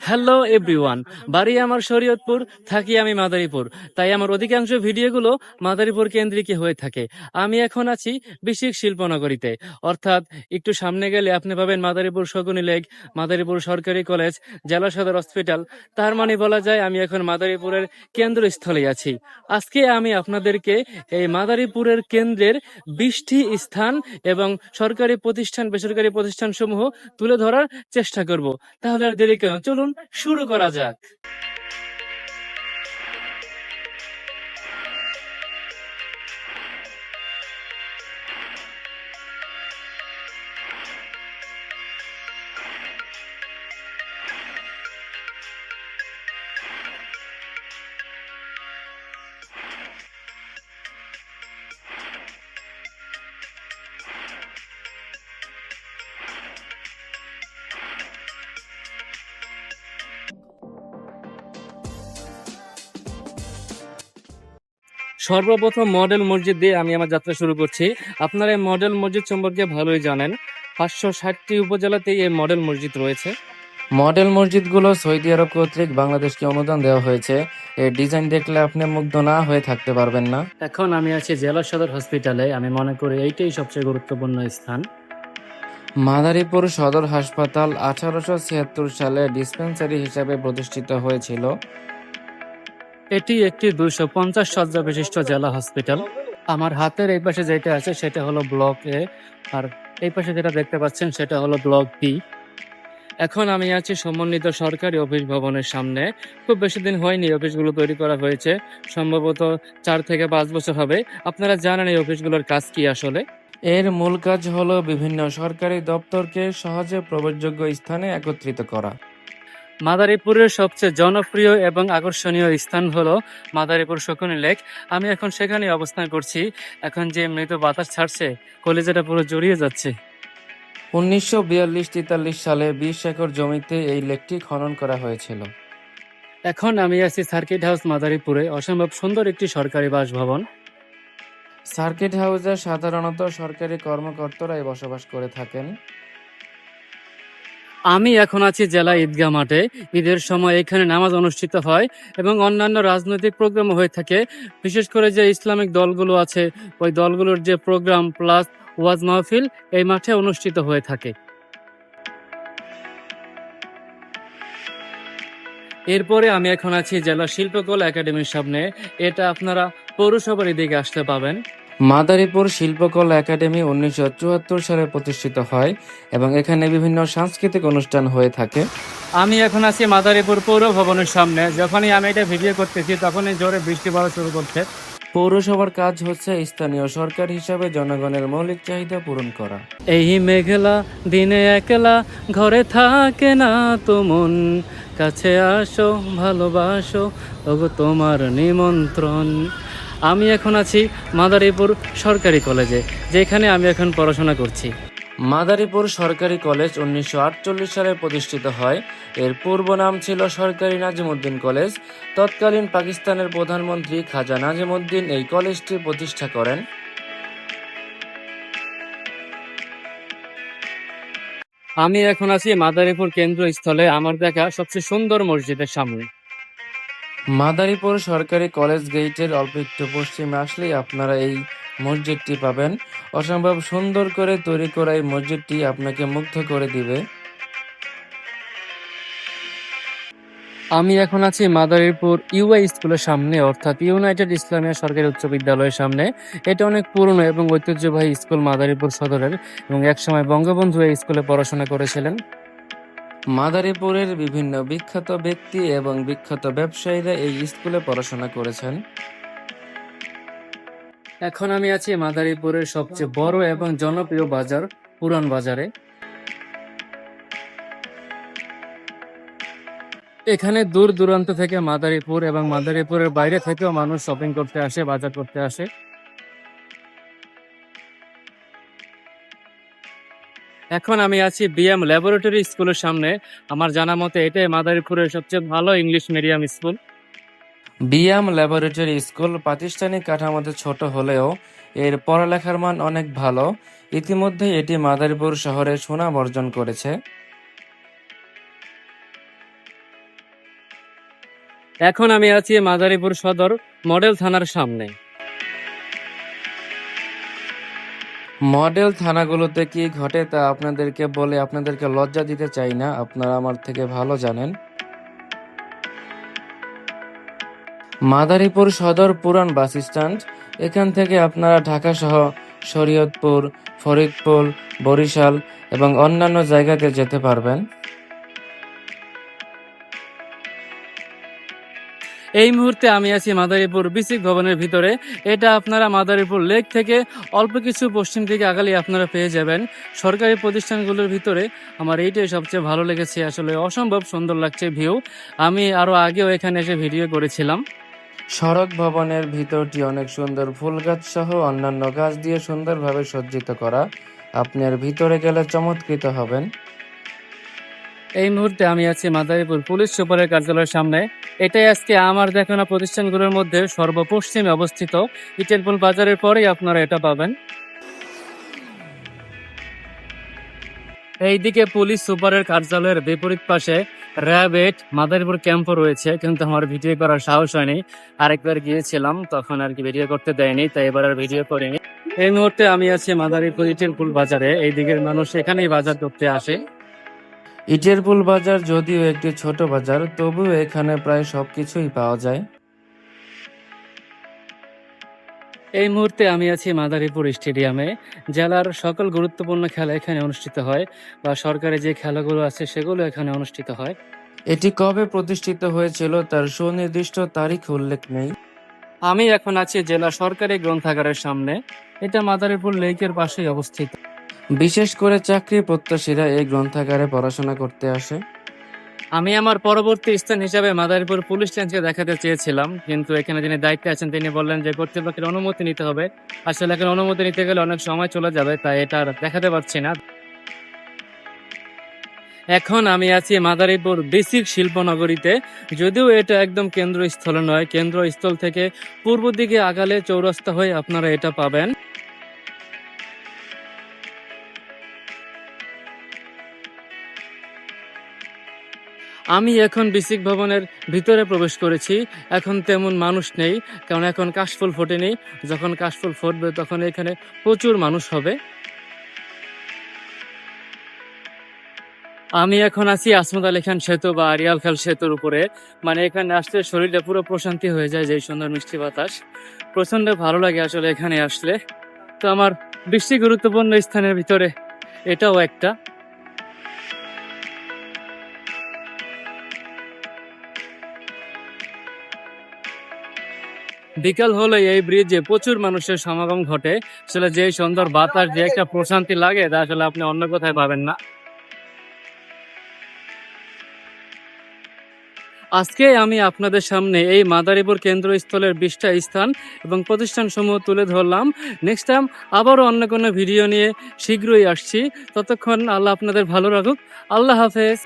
Hello everyone বাড়ি আমার শরীয়তপুর, থাকি আমি মাদারীপুর। তাই আমার অধিকাংশ ভিডিওগুলো মাদারীপুর কেন্দ্রিক হয়ে থাকে। আমি এখন আছি বিশিক শিল্পনগরীতে। অর্থাৎ একটু সামনে গেলে আপনি পাবেন মাদারীপুর শগুনি লেক, মাদারীপুর সরকারি কলেজ, জেলা সদর হসপিটাল। তার মানে বলা যায় আমি এখন মাদারীপুরের কেন্দ্রস্থলে আছি। আজকে আমি আপনাদেরকে এই মাদারীপুরের কেন্দ্রের বিশটি স্থান এবং সরকারি প্রতিষ্ঠান, বেসরকারি প্রতিষ্ঠান সমূহ তুলে ধরার চেষ্টা করব। তাহলে আর দেরি কেন চলুন শুরু করা যাক। সর্বপ্রথম মডেল মসজিদ দিয়ে আমি আমার যাত্রা শুরু করছি। আপনারা এই মডেল মসজিদ সম্পর্কে ভালোই জানেন। পাঁচশো ষাটটি উপজেলাতেই এই মডেল মসজিদ রয়েছে। মডেল মসজিদগুলো সৌদি আরব কর্তৃক বাংলাদেশকে অনুদান দেওয়া হয়েছে। এর ডিজাইন দেখলে আপনি মুগ্ধ না হয়ে থাকতে পারবেন না। এখন আমি আছি জেলা সদর হসপিটালে। আমি মনে করি এইটাই সবচেয়ে গুরুত্বপূর্ণ স্থান। মাদারীপুর সদর হাসপাতাল আঠারোশো ছিয়াত্তর সালে ডিসপেন্সারি হিসাবে প্রতিষ্ঠিত হয়েছিল। এটি একটি দুইশো পঞ্চাশ শয্যা বিশিষ্ট জেলা হসপিটাল। আমার হাতের এই পাশে যেটা আছে, সেটা হলো ব্লক এ। আর এই পাশে যেটা দেখতে পাচ্ছেন, সেটা হলো ব্লক বি। এখন আমি আছি সমন্বিত সরকারি অফিস ভবনের সামনে। খুব বেশি দিন হয়নি অফিসগুলো তৈরি করা হয়েছে। সম্ভবত চার থেকে পাঁচ বছর হবে। আপনারা জানেন এই অফিসগুলোর কাজ কি আসলে? এর মূল কাজ হলো বিভিন্ন সরকারি দপ্তরকে সহজে প্রবেশযোগ্য স্থানে একত্রিত করা। মাদারীপুরের সবচেয়ে জনপ্রিয় এবং আকর্ষণীয় স্থান হলো মাদারীপুর শকুনি লেক। আমি এখন সেখানে অবস্থান করছি। এখন যে মৃত বাতাস ছাড়ছে কলেজেটা পুরো জড়িয়ে যাচ্ছে। উনিশশো বিয়াল্লিশ তেতাল্লিশ সালে বিশ একর জমিতে এই লেকটি খনন করা হয়েছিল। এখন আমি আছি সার্কিট হাউস মাদারীপুরে অসম্ভব সুন্দর একটি সরকারি বাসভবন। সার্কিট হাউসে সাধারণত সরকারি কর্মকর্তারাই বসবাস করে থাকেন। আমি এখন আছি জেলা ঈদগাহ মাঠে। ঈদের সময় এখানে নামাজ অনুষ্ঠিত হয় এবং অন্যান্য রাজনৈতিক প্রোগ্রাম হয়ে থাকে। বিশেষ করে যে ইসলামিক দলগুলো আছে, ওই দলগুলোর যে প্রোগ্রাম প্লাস ওয়াজ মাহফিল, এই মাঠে অনুষ্ঠিত হয়ে থাকে। এরপরে আমি এখন আছি জেলা শিল্পকলা একাডেমির সামনে। এটা আপনারা পৌরসভার এদিকে আসতে পাবেন। মাদারীপুর শিল্পকলা একাডেমি উনিশশো চুয়াত্তর সালে প্রতিষ্ঠিত হয় এবং এখানে বিভিন্ন সাংস্কৃতিক অনুষ্ঠান হয়ে থাকে। আমি এখন আছি মাদারীপুর পৌর ভবনের সামনে। যখনই আমি এটা ভিডিও করতেছি তখনই জোরে বৃষ্টি পড়া শুরু করছে। পৌরসভার কাজ হচ্ছে স্থানীয় সরকার হিসাবে জনগণের মৌলিক চাহিদা পূরণ করা। এই মেঘলা দিনে একলা ঘরে থাকে না তো মন। কাছে আসো ভালোবাসো ওগো তোমার নিমন্ত্রণ। আমি এখন আছি মাদারীপুর সরকারি কলেজে যেখানে আমি এখন পড়াশোনা করছি। মাদারীপুর সরকারি কলেজ উনিশশো আটচল্লিশ সালে প্রতিষ্ঠিত হয়। এর পূর্ব নাম ছিল সরকারি নাজিমুদ্দিন কলেজ। তৎকালীন পাকিস্তানের প্রধানমন্ত্রী খাজা নাজিমুদ্দিন এই কলেজটি প্রতিষ্ঠা করেন। আমি এখন আছি মাদারীপুর কেন্দ্রস্থলে আমার দেখা সবচেয়ে সুন্দর মসজিদের সামনে। মাদারীপুর সরকারি কলেজ গেটের অল্প একটু পশ্চিমে আসলেই আপনারা এই মসজিদটি পাবেন। অসম্ভব সুন্দর করে তৈরি করা এই মসজিদটি আপনাকে মুগ্ধ করে দিবে। আমি এখন আছি মাদারীপুর ইউআই স্কুলের সামনে, অর্থাৎ ইউনাইটেড ইসলামিয়া সরকারি উচ্চ বিদ্যালয়ের সামনে। এটা অনেক পুরনো এবং ঐতিহ্যবাহী স্কুল মাদারীপুর সদরের এবং একসময় বঙ্গবন্ধু এই স্কুলে পড়াশোনা করেছিলেন। মাদারীপুরের বিভিন্ন বিখ্যাত ব্যক্তি এবং বিখ্যাত ব্যবসায়ীরা এই স্কুলে পড়াশোনা করেছেন। এখন আমি আছি মাদারীপুরের সবচেয়ে বড় এবং জনপ্রিয় বাজার, পুরান বাজারে। এখানে দূর দূরান্ত থেকে মাদারীপুর এবং মাদারীপুরের বাইরে থেকেও মানুষ শপিং করতে আসে, বাজার করতে আসে। এখন আমি আছি বিএম ল্যাবরেটরি স্কুলের সামনে। আমার জানা মতে এটাই মাদারীপুরের সবচেয়ে ভালো English medium school BIAM laboratory school প্রাতিষ্ঠানিক কাঠামোতে ছোট হলেও এর পড়ালেখার মান অনেক ভালো। ইতিমধ্যে এটি মাদারীপুর শহরে সুনাম অর্জন করেছে। এখন আমি আছি মাদারীপুর সদর মডেল থানার সামনে। মডেল থানাগুলোতে কি ঘটে তা আপনাদেরকে বলে আপনাদেরকে লজ্জা দিতে চাই না। আপনারা আমার থেকে ভালো জানেন। মাদারীপুর সদর পুরান বাস স্ট্যান্ড। এখান থেকে আপনারা ঢাকা সহ শরীয়তপুর, ফরিদপুর, বরিশাল এবং অন্যান্য জায়গাতে যেতে পারবেন। এই মুহূর্তে আমি আছি মাদারীপুর বিসিক ভবনের ভিতরে। এটা আপনারা মাদারীপুর লেক থেকে অল্প কিছু পশ্চিম দিকে আগালে আপনারা পেয়ে যাবেন। সরকারি প্রতিষ্ঠানগুলোর ভিতরে আমার এইটাই সবচেয়ে ভালো লেগেছে আসলে অসম্ভব সুন্দর লাগছে ভিউ। আমি আরও আগেও এখানে এসে ভিডিও করেছিলাম। সড়ক ভবনের ভিতরটি অনেক সুন্দর ফুল গাছ সহ অন্যান্য গাছ দিয়ে সুন্দরভাবে সজ্জিত করা। আপনার ভিতরে গেলে চমৎকৃত হবেন। এই মুহূর্তে আমি আছি মাদারীপুর পুলিশ সুপারের কার্যালয়ের সামনে। এটাই আজকে আমার দেখানো প্রতিষ্ঠানগুলোর মধ্যে সর্বপশ্চিমে অবস্থিত। ইটেলপুল বাজারের পরেই আপনারা এটা পাবেন। এইদিকে পুলিশ সুপারের কার্যালয়ের বিপরীত পাশে র্যাবেট মাদারীপুর ক্যাম্পও রয়েছে, কিন্তু আমার ভিডিও করার সাহস হয়নি। আরেকবার গিয়েছিলাম, তখন আর কি ভিডিও করতে দেয়নি, তাই এবার আর ভিডিও করিনি। এই মুহূর্তে আমি আছি মাদারীপুর ইটেলপুল বাজারে। এই দিকের মানুষ এখানেই বাজার করতে আসে। ইটেরপুল বাজার যদিও একটি ছোট বাজার তবুও এখানে প্রায় সবকিছুই পাওয়া যায়। এই মুহূর্তে আমি আছি মাদারীপুর স্টেডিয়ামে। জেলার সকল গুরুত্বপূর্ণ খেলা এখানে অনুষ্ঠিত হয় বা সরকারি যে খেলাগুলো আছে সেগুলো এখানে অনুষ্ঠিত হয়। এটি কবে প্রতিষ্ঠিত হয়েছিল তার সুনির্দিষ্ট তারিখ উল্লেখ নেই। আমি এখন আছি জেলা সরকারি গ্রন্থাগারের সামনে। এটা মাদারীপুর লেকের পাশেই অবস্থিত। বিশেষ করে চাকরি প্রত্যাশীরা এই গ্রন্থাগারে পড়াশোনা করতে আসে। আমি আমার পরবর্তী স্থান হিসাবে মাদারীপুর পুলিশ লাইনকে দেখাতে চেয়েছিলাম, কিন্তু এখানে যিনি দায়িত্বে আছেন তিনি বললেন যে কর্তৃপক্ষের অনুমতি নিতে হবে। আসলে এখন অনুমতি নিতে গেলে অনেক সময় চলে যাবে, তাই এটা আর দেখাতে পারছি না। এখন আমি আছি মাদারীপুর বেসিক শিল্পনগরীতে, যদিও এটা একদম কেন্দ্রস্থল নয়। কেন্দ্রস্থল থেকে পূর্ব দিকে আগালে চৌরাস্তা হয়ে আপনারা এটা পাবেন। আমি এখন বিসিক ভবনের ভিতরে প্রবেশ করেছি। এখন তেমন মানুষ নেই, কারণ এখন কাশফুল ফোটেনি। যখন কাশফুল ফুটবে, তখন এখানে প্রচুর মানুষ হবে। আমি এখন আছি আসমত আলী খান সেতু বা আরিয়াল খাল সেতুর উপরে। মানে এখানে আসলে শরীরটা পুরো প্রশান্তি হয়ে যায় যে সুন্দর মিষ্টি বাতাস। প্রচণ্ড ভালো লাগে আসলে এখানে আসলে। তো আমার বেশি গুরুত্বপূর্ণ স্থানের ভিতরে এটাও একটা। বিকাল হলে এই ব্রিজে প্রচুর মানুষের সমাগম ঘটে। আসলে যে সুন্দর বাতাস, যে একটা প্রশান্তি লাগে, তা আসলে আপনি অন্য কোথায় পাবেন না। আজকে আমি আপনাদের সামনে এই মাদারীপুর কেন্দ্রস্থলের বিশটা স্থান এবং প্রতিষ্ঠান সমূহ তুলে ধরলাম। নেক্সট টাইম আবারও অন্য কোনো ভিডিও নিয়ে শীঘ্রই আসছি। ততক্ষণ আল্লাহ আপনাদের ভালো রাখুক। আল্লাহ হাফেজ।